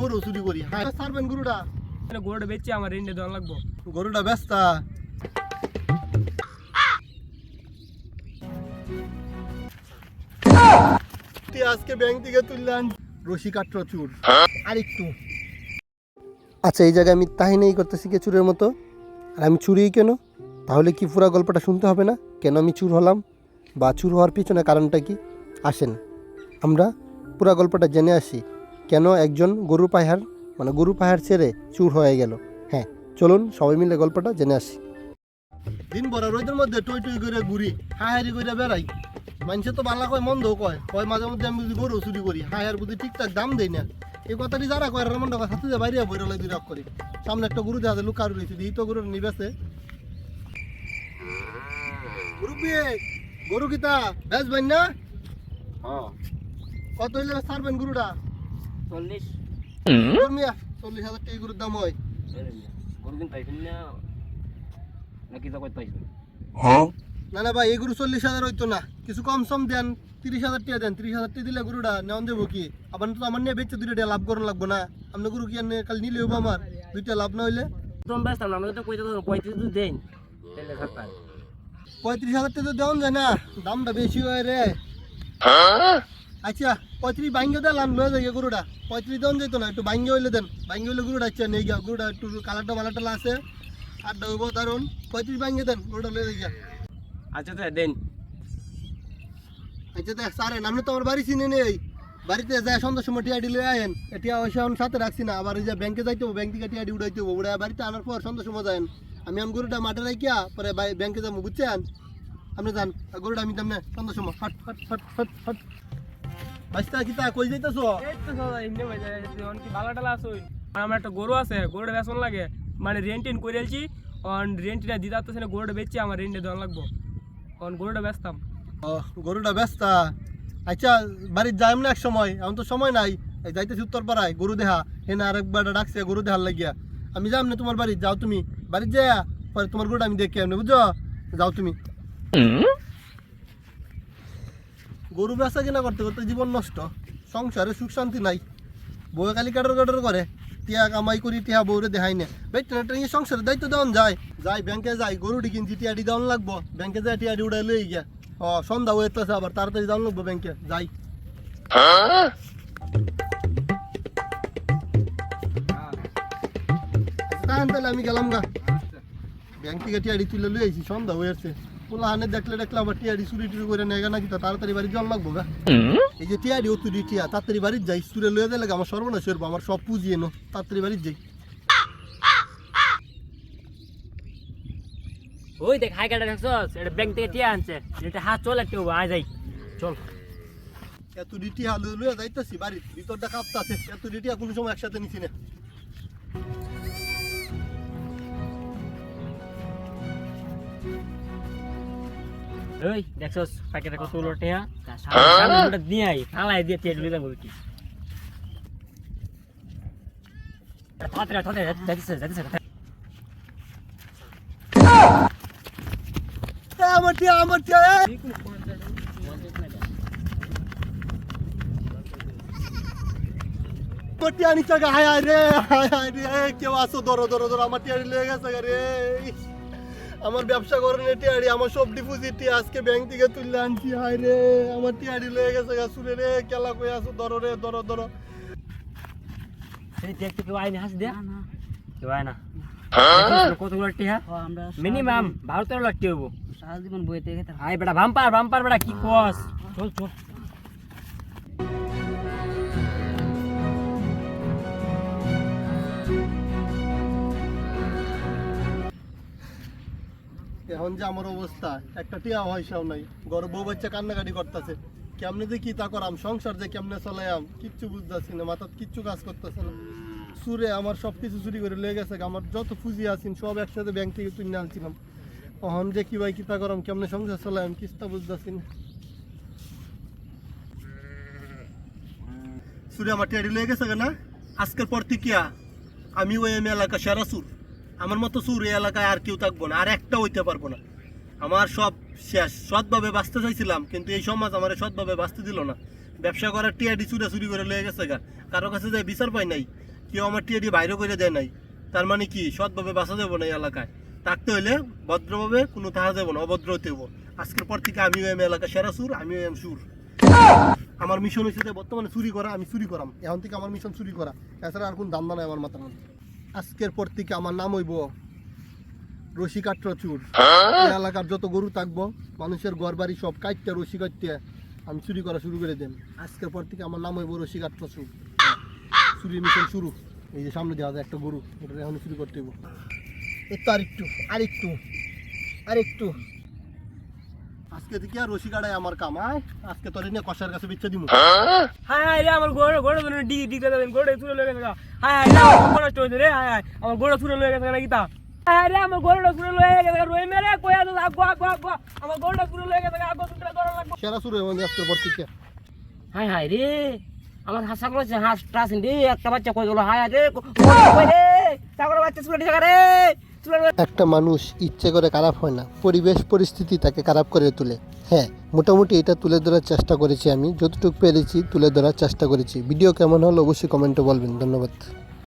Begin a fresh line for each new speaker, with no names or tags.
গরু চুরি করি। হ্যাঁ সারবেন গরুটা।
গরুটা বেচে আমার রেন্টে দেওয়া লাগবো।
গরুটা ব্যস্ত। তুই আজকে ব্যাংক থেকে তুললেন রশি কাটর চুর। আর একটু। আচ্ছা এই জায়গায় আমি তাহিনেই করতেছি কে চুরের মতো। আর আমি চুরি কেন? তাহলে কি পুরো গল্পটা শুনতে হবে না? কেন আমি চুর হলাম? বা চুর হওয়ার পিছনে কারণটা কি? আসেন। আমরা পুরো গল্পটা জেনে আসি। কেন একজন গরু পাহাড় মানে গরু পাহাড় ছেড়ে চুর হয়ে গেল? হ্যাঁ চলুন সবাই মিলে গল্পটা জেনে আসি। দিন ভরা রোদের মধ্যে টই টই করে ঘুরি হাহারি করে বেড়াই। মানুষে তো বাংলা কয় মন্দ কয় কয় মাঝে মধ্যে আমি যদি গরু চুরি করি হায়ার বুঝি ঠিকঠাক দাম দেই না। এই কথাটি যারা কয় রামন টাকা সাথে যে বাইরে বইরে লাগে দুই রাগ করি। সামনে একটা গরু দেখা যায় লুকার রয়েছে এই তো গরুর নিবেছে গরু গরু কিতা? বেশ বাইন না?
হ্যাঁ।
কত হইলে ছাড়বেন গরুটা?
চল্লিশ।
চল্লিশ হাজার টাকা গরুর দাম হয়।
গরু কিনতে পাইছেন না নাকি তো কই পাইছেন?
না না ভাই এই গরু চল্লিশ হাজার হইতো না। কিছু কম সম দেন তিরিশ হাজার টাকা দেন তিরিশ হাজার টাকা দিলে গরুটা নেওয়ান যাব কি? আবার তো আমার নিয়ে বেচছে দুইটা লাভ করানো লাগবো না। আপনি গরু কি কাল নিলে হব আমার? দুইটা লাভ না হইলে?
তুমি ব্যস্ত তো কইতে পঁয়ত্রিশ তো দেন।
পঁয়ত্রিশ হাজার টাকা তো দেওয়ান যায় না। দামটা বেশি হয় রে। আচ্ছা পঁয়ত্রিশ বাইঙ্গে দিলাম লয়ে যাই গরুটা। পঁয়ত্রিশ দেওয়ান যেত না একটু বাইঙ্গে হইলে দেন। বাইঙ্গে হইলে গরুটা আচ্ছা নেই গিয়া গরুটা একটু কালারটা মালাটা আছে আড্ডা হইব দারুণ পঁয়ত্রিশ বাইঙ্গে দেন গরুটা লয়ে যাই
আচ্ছা তো দেন।
আচ্ছা দেখ স্যার আপনি তো আমার বাড়ি চিনে নেই বাড়িতে যায় সন্ধ্যার সময় টিয়াডি লয়ে আয়েন। টিয়া পয়সা আমি সাথে রাখছি না আবার যে ব্যাংকে যাইতে হবে ব্যাংক থেকে টিয়াডি উড়াইতে হবে উড়াই বাড়িতে আনার পর সন্ধ্যার সময় যায়েন। আমি আমি গরুটা মাঠে রাখিয়া পরে ব্যাংকে যাব বুঝছেন? আপনি যান আর গরুটা আমি তেমনি সন্ধ্যার সময় ফট ফট ফট ফট ফট বাচ্চা কি তা কই যাইতেছো?
এই তো সদা ইন্নে ভাই অন কি ভালো টালা আসুন আমার একটা গরু আছে গরুটা বেসন লাগে। মানে রেন্ট টেন করে এলছি অন রেন্টটা দিতে আসতেছে না গরুটা বেচে আমার রেন্টে দেওয়া লাগবো। অন গরুটা বেচতাম।
ও গরুটা ব্যস্ত আচ্ছা বাড়ির যাইম না এক সময় এখন তো সময় নাই। যাইতেছি উত্তর পাড়ায় গরু দেহা। হেনা আরেকবার ডাকছে গরু দেহার লাগিয়া। আমি যাম না তোমার বাড়ি যাও তুমি। বাড়ির যাইয়া পরে তোমার গরুটা আমি দেখি এমনি বুঝছ? যাও তুমি। গরু বেচা কিনা করতে করতে জীবন নষ্ট, সংসারে সুখ শান্তি নাই। বউয়ে খালি কাটার কাটার করে, টিয়া কামাই করি, টিয়া বউরে দেখাই না। ভাই টেনে টেনে সংসারের দায়িত্ব দেওয়ান যায়। যাই ব্যাংকে যাই, গরুটি কিনছি টিয়াডি দেওয়ান লাগবো। ব্যাংকে যাই টিয়াডি উড়াই লই গিয়া। ও, সন্ধ্যা হইতেছে আবার, তাড়াতাড়ি যাওয়ান লাগবো ব্যাংকে। যাই। তাহলে তাহলে আমি গেলাম গা। ব্যাংক থেকে টিয়াডি তুলে লই আইছি, সন্ধ্যা হয়েছে পোলা হানে দেখলে দেখলে আবার টিয়াডি চুরি টুরি করে নেগা নাকি? তাড়াতাড়ি বাড়ি জল লাগবো গা। এই যে টিয়াডি ও তুই টিয়া তাড়াতাড়ি বাড়ির যাই চুরে লয়ে দিলে আমার সর্বনাশ হইবো আমার সব পুঁজি এনো তাড়াতাড়ি বাড়ির যাই।
ওই দেখ হাই কাটা দেখছস? এটা ব্যাংক থেকে টিয়া আনছে। এটা হাত চলে কেউ আয় যাই। চল।
এত ডিটি হাল লয়ে যাইতেছি বাড়ির ভিতরটা কাঁপতাছে। এত ডিটি কোনো সময় একসাথে নিছি না।
ওই দেখছস প্যাকেটে কত উলো টিয়া সামনে দিয়ে আই ফালাই দিয়ে টিয়া লুইলা বলছি তাড়াতাড়ি তাড়াতাড়ি যাইতেছে যাইতেছে
এ, আমার টিয়া আমার টিয়া এ। আমার টিয়া নিচে গা, হায় হায় রে হায় হায় রে কেউ আসো ধরো ধরো ধরো আমার ব্যবসা করেন টিয়ারি আমার সব ডিপোজিট আজকে ব্যাংক থেকে তুললে আনছি। হাই রে আমার টিয়ারি লেগে গেছে গা সুরে রে কেলা কই আসো ধরো রে ধরো ধরো।
এই দেখতে কেউ আইনি হাসি দিয়া কেউ আয় না। কতগুলো টিয়া?
আমরা
মিনিমাম বারো তেরো লাখ হব
সারা জীবন বইতে
আয় বেটা ভাম্পার ভাম্পার বেটা কি কস? চল চল।
এখন যে আমার অবস্থা, একটা টিয়া পয়সাও নাই, ঘর বউ বাচ্চা কান্নাকাটি করতেছে। কেমনে যে কি তা করাম, সংসার যে কেমনে চলাইয়াম কিচ্ছু বুঝতেছি না মাথার কিচ্ছু কাজ করতেছে না। সুরে আমার সব কিছু চুরি করে লেগে গেছে আমার যত পুঁজি আছেন সব একসাথে ব্যাংক থেকে তুলে আনছিলাম। এখন যে কি ভাই কিতা করাম, কেমনে সংসার চলাইম কিস্তা বুঝতেছি না। সুরে আমার টিয়ারি লেগে গেছে না, আজকের পর থেকে আমি ওই এলাকা সেরা সুর আমার মতো এই এলাকায় আর কেউ থাকব না, আর একটা হইতে পারব না। আমার সব শেষ। সৎভাবে বাঁচতে চাইছিলাম, কিন্তু এই সমাজ আমার সৎভাবে বাঁচতে দিল না। ব্যবসা করার টিয়াডি চুরে চুরি করে লয়ে গেছে গা। কারও কাছে যাই বিচার পাই নাই, কেউ আমার দিয়ে বাইরে করে দেয় নাই। তার মানে কি? সৎভাবে বাঁচা যাব না এই এলাকায়। থাকতে হইলে ভদ্রভাবে কোনো তাহা যাব না, অভদ্র হতে হব আজকের পর থেকে আমিও এম এলাকা সেরা সুর আমিও এম সুর আমার মিশন হচ্ছে বর্তমানে চুরি করা, আমি চুরি করাম। এখন থেকে আমার মিশন চুরি করা। এছাড়া আর কোন দান্দা নাই আমার মধ্যে। আজকের পর থেকে আমার নাম হইব রশি কাট্র চুর। এই এলাকার যত গরু থাকব মানুষের ঘর বাড়ি সব কাটতে রশি কাটতে আমি চুরি করা শুরু করে দেন। আজকের পর থেকে আমার নাম হইব রশি চুর। চুরি মিশন শুরু। এই যে সামনে দেওয়া যায় একটা গরু এটা এখন চুরি করতে হইব। একটু আর আরেকটু আরেকটু আরেকটু। আজকে থেকে রশি কাটায় আমার কাম আয় আজকে তোর নিয়ে কষার কাছে বিচ্ছা দিব
হাই হাই রে আমার গোড় গোড় ধরে ডিগি ডিগি দেন গোড়ে তুলে লয়ে গেছে হাই হাই রে আমার গোড় রে হাই হাই আমার গোড় তুলে লয়ে গেছে নাকি তা হাই রে আমার গোড় তুলে লয়ে গেছে রই মেরে কয়া তো আগো আগো আগো আমার গোড় তুলে লয়ে গেছে তুলে ধরে লাগবো
সেরা শুরু
হাই রে আমার হাসা রে একটা বাচ্চা কই গেল হাই রে কই রে বাচ্চা রে
একটা মানুষ ইচ্ছে করে খারাপ হয় না, পরিবেশ পরিস্থিতি তাকে খারাপ করে তোলে। হ্যাঁ মোটামুটি এটা তুলে ধরার চেষ্টা করেছি আমি, যতটুকু পেরেছি তুলে ধরার চেষ্টা করেছি। ভিডিও কেমন হলো অবশ্যই কমেন্টে বলবেন, ধন্যবাদ।